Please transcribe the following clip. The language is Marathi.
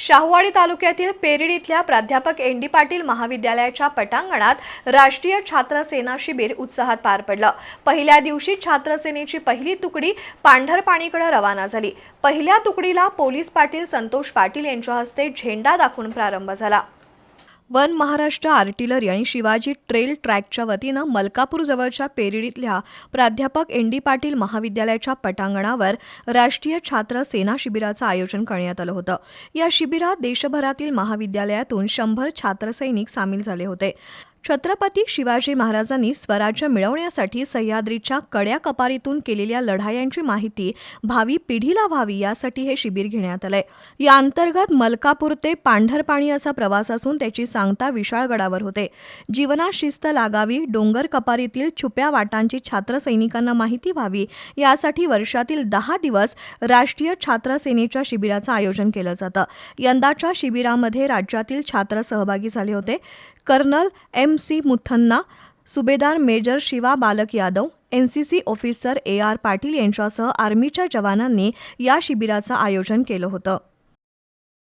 शाहूवाडी तालुक्यातील पेरीड इथल्या प्राध्यापक एन डी पाटील महाविद्यालयाच्या पटांगणात राष्ट्रीय छात्र सेना शिबिर उत्साहात पार पडलं. पहिल्या दिवशी छात्र सेनेची पहिली तुकडी पांढरपाणीकडे रवाना झाली. पहिल्या तुकडीला पोलीस पाटील संतोष पाटील यांच्या हस्ते झेंडा दाखवून प्रारंभ झाला. वन महाराष्ट्र आर्टिलरी आणि शिवाजी ट्रेल ट्रॅकच्या वतीनं मलकापूर जवळच्या पेरिडीतल्या प्राध्यापक एन डी पाटील महाविद्यालयाच्या पटांगणावर राष्ट्रीय छात्र सेना शिबिराचं आयोजन करण्यात आलं होतं. या शिबिरात देशभरातील महाविद्यालयातून शंभर छात्रसैनिक सामील झाले होते. छत्रपती शिवाजी महाराजांनी स्वराज्य मिळवण्यासाठी सह्याद्रीच्या कड्या कपारीतून केलेल्या लढायांची माहिती भावी पिढीला व्हावी यासाठी हे शिबिर घेण्यात आलंय. या अंतर्गत मलकापूर ते पांढरपाणी असा प्रवास असून त्याची सांगता विशाळगडावर होते. जीवनात शिस्त लागावी डोंगर कपारीतील छुप्या वाटांची छात्र सैनिकांना माहिती व्हावी यासाठी वर्षातील दहा दिवस राष्ट्रीय छात्र सेनेच्या शिबिराचं आयोजन केलं जातं. यंदाच्या शिबिरामध्ये राज्यातील छात्र सहभागी झाले होते. Colonel M. M C Muthanna सुभेदार major Shiva Balak Yadav N C C officer A R Patil यांच्यासह आर्मीच्या जवानांनी या शिबिराचं आयोजन केलं होतं.